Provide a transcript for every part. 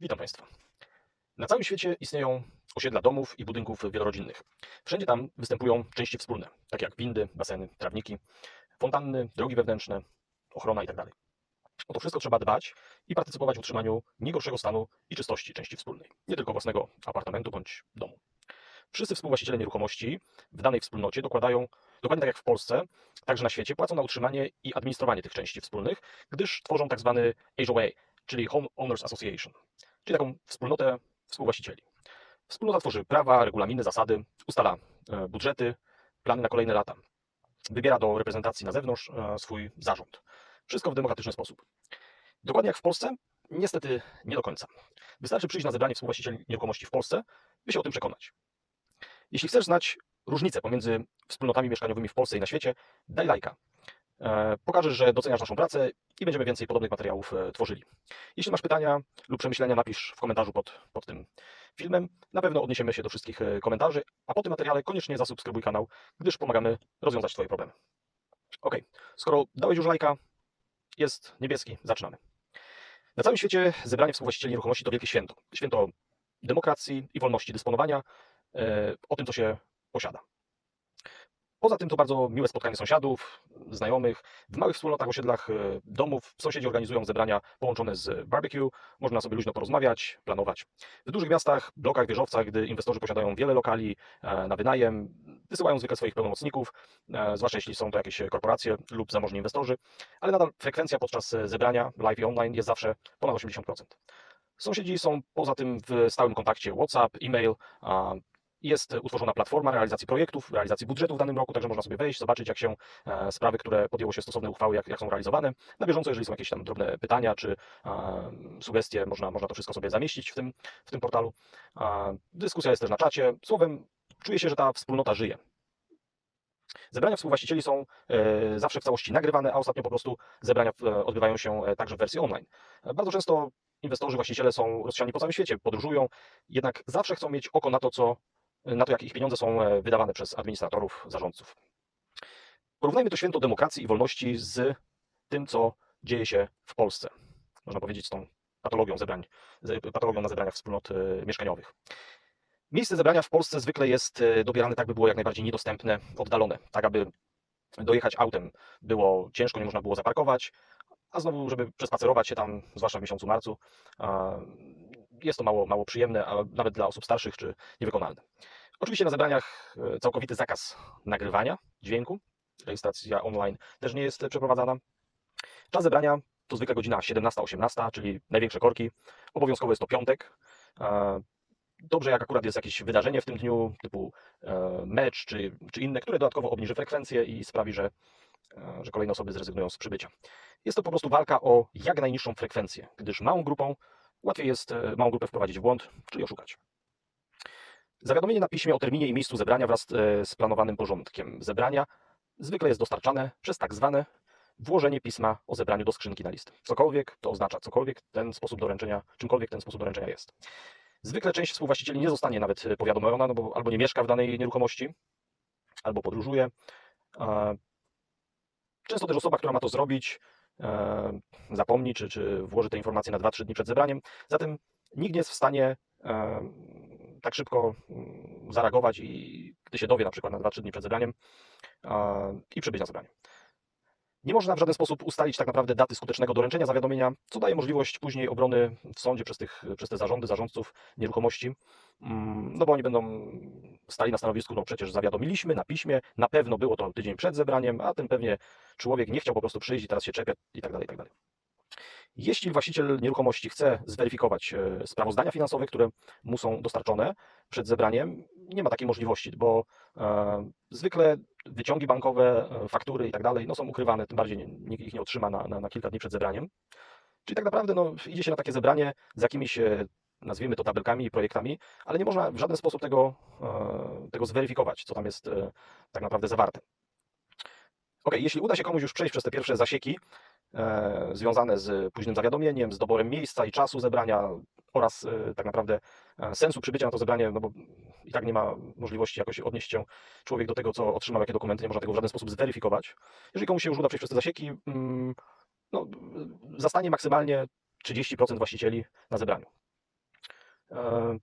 Witam Państwa. Na całym świecie istnieją osiedla domów i budynków wielorodzinnych. Wszędzie tam występują części wspólne, takie jak windy, baseny, trawniki, fontanny, drogi wewnętrzne, ochrona itd. O to wszystko trzeba dbać i partycypować w utrzymaniu nie gorszego stanu i czystości części wspólnej, nie tylko własnego apartamentu bądź domu. Wszyscy współwłaściciele nieruchomości w danej wspólnocie dokładają, dokładnie tak jak w Polsce, także na świecie, płacą na utrzymanie i administrowanie tych części wspólnych, gdyż tworzą tak zwany HOA, czyli Home Owners Association, czyli taką wspólnotę współwłaścicieli. Wspólnota tworzy prawa, regulaminy, zasady, ustala e, budżety, plany na kolejne lata. Wybiera do reprezentacji na zewnątrz e, swój zarząd. Wszystko w demokratyczny sposób. Dokładnie jak w Polsce? Niestety nie do końca. Wystarczy przyjść na zebranie współwłaścicieli nieruchomości w Polsce, by się o tym przekonać. Jeśli chcesz znać różnicę pomiędzy wspólnotami mieszkaniowymi w Polsce i na świecie, daj lajka. E, Pokażesz, że doceniasz naszą pracę i będziemy więcej podobnych materiałów e, tworzyli. Jeśli masz pytania lub przemyślenia, napisz w komentarzu pod, pod tym filmem. Na pewno odniesiemy się do wszystkich e, komentarzy, a po tym materiale koniecznie zasubskrybuj kanał, gdyż pomagamy rozwiązać Twoje problemy. Ok, skoro dałeś już lajka, jest niebieski, zaczynamy. Na całym świecie zebranie współwłaścicieli nieruchomości to wielkie święto. Święto demokracji i wolności dysponowania o tym, co się posiada. Poza tym to bardzo miłe spotkanie sąsiadów, znajomych. W małych wspólnotach, osiedlach e, domów sąsiedzi organizują zebrania połączone z barbecue. Można sobie luźno porozmawiać, planować. W dużych miastach, blokach, wieżowcach, gdy inwestorzy posiadają wiele lokali e, na wynajem, wysyłają zwykle swoich pełnomocników, e, zwłaszcza jeśli są to jakieś korporacje lub zamożni inwestorzy, ale nadal frekwencja podczas zebrania live i online jest zawsze ponad 80%. Sąsiedzi są poza tym w stałym kontakcie WhatsApp, e-mail, jest utworzona platforma realizacji projektów, realizacji budżetu w danym roku, także można sobie wejść, zobaczyć, jak się e, sprawy, które podjęło się stosowne uchwały, jak, jak są realizowane. Na bieżąco, jeżeli są jakieś tam drobne pytania czy e, sugestie, można, można to wszystko sobie zamieścić w tym, w tym portalu. E, dyskusja jest też na czacie. Słowem, czuję się, że ta wspólnota żyje. Zebrania współwłaścicieli są zawsze w całości nagrywane, a ostatnio po prostu zebrania odbywają się także w wersji online. Bardzo często inwestorzy, właściciele są rozsiani po całym świecie, podróżują, jednak zawsze chcą mieć oko na to, co na to, jak ich pieniądze są e, wydawane przez administratorów, zarządców. Porównajmy to święto demokracji i wolności z tym, co dzieje się w Polsce. Można powiedzieć z tą patologią zebrań, z patologią na zebraniach wspólnot e, mieszkaniowych. Miejsce zebrania w Polsce zwykle jest e, dobierane tak, by było jak najbardziej niedostępne, oddalone, tak aby dojechać autem było ciężko, nie można było zaparkować, a znowu, żeby przespacerować się tam, zwłaszcza w miesiącu marcu, jest to mało, mało przyjemne, a nawet dla osób starszych czy niewykonalne. Oczywiście na zebraniach e, całkowity zakaz nagrywania dźwięku, rejestracja online też nie jest przeprowadzana. Czas zebrania to zwykle godzina 17-18, czyli największe korki. Obowiązkowo jest to piątek. E, Dobrze, jak akurat jest jakieś wydarzenie w tym dniu, typu e, mecz czy, czy inne, które dodatkowo obniży frekwencję i sprawi, że, że kolejne osoby zrezygnują z przybycia. Jest to po prostu walka o jak najniższą frekwencję, gdyż małą grupą łatwiej jest e, małą grupę wprowadzić w błąd, czyli oszukać. Zawiadomienie na piśmie o terminie i miejscu zebrania wraz e, z planowanym porządkiem zebrania zwykle jest dostarczane przez tak zwane włożenie pisma o zebraniu do skrzynki na list. Cokolwiek to oznacza, cokolwiek ten sposób doręczenia, czymkolwiek ten sposób doręczenia jest. Zwykle część współwłaścicieli nie zostanie nawet e, powiadomiona, no bo albo nie mieszka w danej nieruchomości, albo podróżuje. Często też osoba, która ma to zrobić, zapomni, czy, czy włoży te informacje na 2-3 dni przed zebraniem. Zatem nikt nie jest w stanie e, tak szybko mm, zareagować i gdy się dowie na przykład na 2-3 dni przed zebraniem e, i przybyć na zebranie. Nie można w żaden sposób ustalić tak naprawdę daty skutecznego doręczenia zawiadomienia, co daje możliwość później obrony w sądzie przez, tych, przez te zarządy, zarządców nieruchomości, Mm, no bo oni będą stali na stanowisku, no przecież zawiadomiliśmy na piśmie, na pewno było to tydzień przed zebraniem, a ten pewnie człowiek nie chciał po prostu przyjść i teraz się czepia i tak dalej, i tak dalej. Jeśli właściciel nieruchomości chce zweryfikować e, sprawozdania finansowe, które mu są dostarczone przed zebraniem, nie ma takiej możliwości, bo e, zwykle wyciągi bankowe, e, faktury i tak dalej no, są ukrywane, tym bardziej nikt ich nie otrzyma na, na, na kilka dni przed zebraniem. Czyli tak naprawdę no, idzie się na takie zebranie z jakimiś, e, nazwijmy to tabelkami i projektami, ale nie można w żaden sposób tego, e, tego zweryfikować, co tam jest tak naprawdę zawarte. Ok, jeśli uda się komuś już przejść przez te pierwsze zasieki związane z późnym zawiadomieniem, z doborem miejsca i czasu zebrania oraz e, tak naprawdę e, sensu przybycia na to zebranie, no bo i tak nie ma możliwości jakoś odnieść się człowiek do tego, co otrzymał, jakie dokumenty, nie można tego w żaden sposób zweryfikować. Jeżeli komuś się już uda przejść przez te zasieki, mm, no, zastanie maksymalnie 30% właścicieli na zebraniu. E,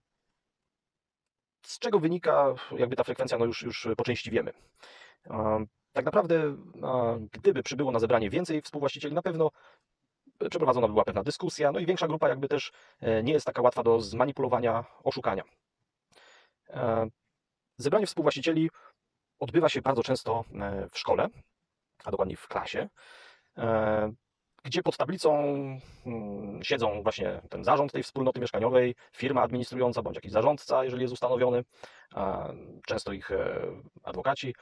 Z czego wynika jakby ta frekwencja, no już, już po części wiemy. E, Tak naprawdę, e, gdyby przybyło na zebranie więcej współwłaścicieli, na pewno przeprowadzona by była pewna dyskusja, no i większa grupa jakby też e, nie jest taka łatwa do zmanipulowania, oszukania. E, Zebranie współwłaścicieli odbywa się bardzo często e, w szkole, a dokładniej w klasie, e, gdzie pod tablicą mm, siedzą właśnie ten zarząd tej wspólnoty mieszkaniowej, firma administrująca bądź jakiś zarządca, jeżeli jest ustanowiony, często ich e, adwokaci.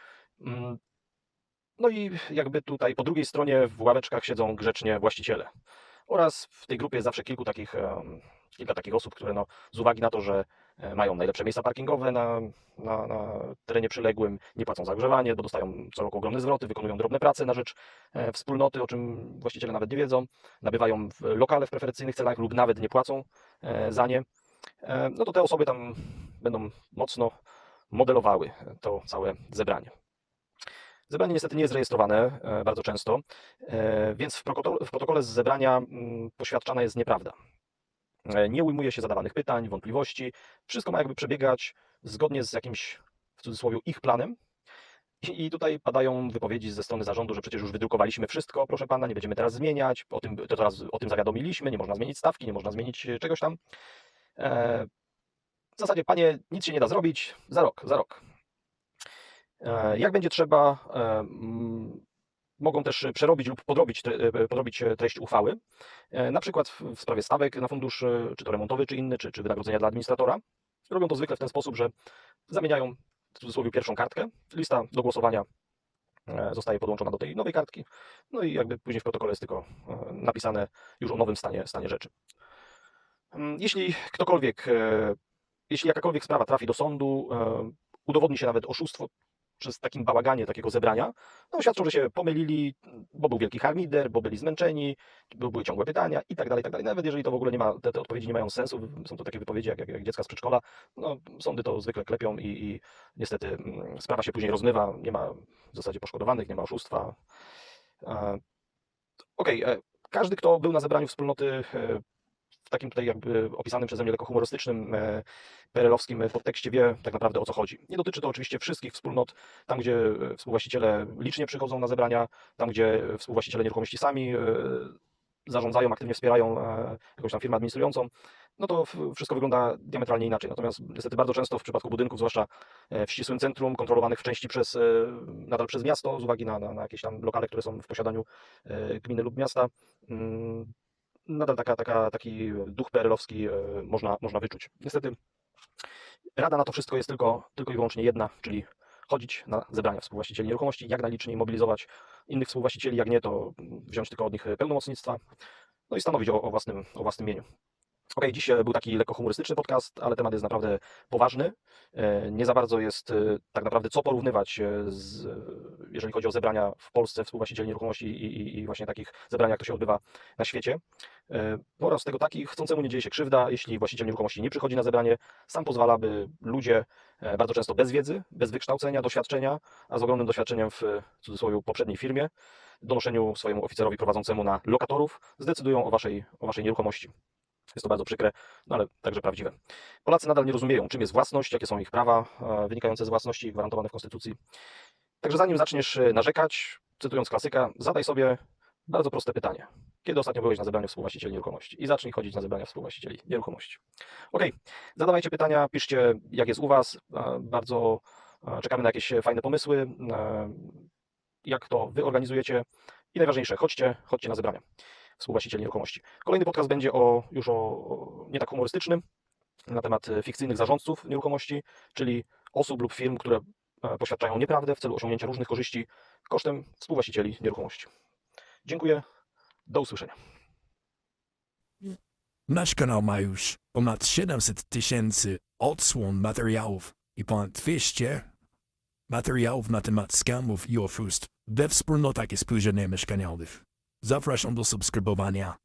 No i jakby tutaj po drugiej stronie w ławeczkach siedzą grzecznie właściciele. Oraz w tej grupie jest zawsze kilku takich, kilka takich osób, które no, z uwagi na to, że e, mają najlepsze miejsca parkingowe na, na, na terenie przyległym, nie płacą za ogrzewanie, bo dostają co roku ogromne zwroty, wykonują drobne prace na rzecz e, wspólnoty, o czym właściciele nawet nie wiedzą, nabywają lokale w preferencyjnych celach lub nawet nie płacą e, za nie, no to te osoby tam będą mocno modelowały to całe zebranie. Zebranie niestety nie jest rejestrowane e, bardzo często, e, więc w protokole, z zebrania mm, poświadczana jest nieprawda. E, Nie ujmuje się zadawanych pytań, wątpliwości. Wszystko ma jakby przebiegać zgodnie z jakimś, w cudzysłowie, ich planem. I tutaj padają wypowiedzi ze strony zarządu, że przecież już wydrukowaliśmy wszystko, proszę pana, nie będziemy teraz zmieniać, o tym, to teraz o tym zawiadomiliśmy, nie można zmienić stawki, nie można zmienić czegoś tam. W zasadzie, panie, nic się nie da zrobić, za rok, za rok. E, Jak będzie trzeba, e, mm, mogą też przerobić lub podrobić, e, podrobić treść uchwały, na przykład w sprawie stawek na fundusz, czy to remontowy, czy inny, czy, czy wynagrodzenia dla administratora. Robią to zwykle w ten sposób, że zamieniają w cudzysłowie pierwszą kartkę, lista do głosowania zostaje podłączona do tej nowej kartki, no i jakby później w protokole jest tylko napisane już o nowym stanie, stanie rzeczy. Mm, Jeśli ktokolwiek, jeśli jakakolwiek sprawa trafi do sądu, udowodni się nawet oszustwo przez takim bałaganie takiego zebrania, no świadczą, że się pomylili, bo był wielki harmider, bo byli zmęczeni, bo były ciągłe pytania i tak dalej, i tak dalej. Nawet jeżeli to w ogóle nie ma, te, te odpowiedzi nie mają sensu, są to takie wypowiedzi jak, jak, jak dziecka z przedszkola, no sądy to zwykle klepią i, i niestety mm, sprawa się później rozmywa, nie ma w zasadzie poszkodowanych, nie ma oszustwa. E, Okej, e, każdy, kto był na zebraniu wspólnoty e, takim tutaj jakby opisanym przeze mnie lekko humorystycznym, e, PRL-owskim podtekście wie tak naprawdę o co chodzi. Nie dotyczy to oczywiście wszystkich wspólnot, tam gdzie e, współwłaściciele licznie przychodzą na zebrania, tam gdzie współwłaściciele nieruchomości sami e, zarządzają, aktywnie wspierają e, jakąś tam firmę administrującą, no to wszystko wygląda diametralnie inaczej. Natomiast niestety bardzo często w przypadku budynków, zwłaszcza e, w ścisłym centrum, kontrolowanych w części przez, e, nadal przez miasto, z uwagi na, na, na jakieś tam lokale, które są w posiadaniu e, gminy lub miasta, mm, nadal taka, taka, taki duch PRL-owski e, można, można wyczuć. Niestety rada na to wszystko jest tylko, tylko i wyłącznie jedna, czyli chodzić na zebrania współwłaścicieli nieruchomości, jak najliczniej mobilizować innych współwłaścicieli, jak nie, to wziąć tylko od nich pełnomocnictwa, no i stanowić o, o, własnym, o własnym mieniu. Okej, dziś e, był taki lekko humorystyczny podcast, ale temat jest naprawdę poważny. E, Nie za bardzo jest e, tak naprawdę co porównywać, z, jeżeli chodzi o zebrania w Polsce współwłaścicieli nieruchomości i, i, i właśnie takich zebrania, jak to się odbywa na świecie. Oraz tego takich, chcącemu nie dzieje się krzywda, jeśli właściciel nieruchomości nie przychodzi na zebranie, sam pozwala, by ludzie, bardzo często bez wiedzy, bez wykształcenia, doświadczenia, a z ogromnym doświadczeniem w cudzysłowie poprzedniej firmie, donoszeniu swojemu oficerowi prowadzącemu na lokatorów, zdecydują o waszej, o waszej nieruchomości. Jest to bardzo przykre, no ale także prawdziwe. Polacy nadal nie rozumieją, czym jest własność, jakie są ich prawa e, wynikające z własności gwarantowane w Konstytucji. Także zanim zaczniesz e, narzekać, cytując klasyka, zadaj sobie bardzo proste pytanie. Kiedy ostatnio byłeś na zebraniu współwłaścicieli nieruchomości? I zacznij chodzić na zebrania współwłaścicieli nieruchomości. Okej, zadawajcie pytania, piszcie jak jest u Was. E, Bardzo czekamy na jakieś fajne pomysły, jak to Wy organizujecie. I najważniejsze, chodźcie, chodźcie na zebrania współwłaścicieli nieruchomości. Kolejny podcast będzie o, już o, o nie tak humorystycznym, na temat e, fikcyjnych zarządców nieruchomości, czyli osób lub firm, które e, poświadczają nieprawdę w celu osiągnięcia różnych korzyści kosztem współwłaścicieli nieruchomości. Dziękuję, do usłyszenia. Nasz kanał ma już ponad 700 tysięcy odsłon materiałów i ponad 200 materiałów na temat scamów i oszustw we wspólnotach i spółdzielniach mieszkaniowych. Zapraszam do subskrybowania.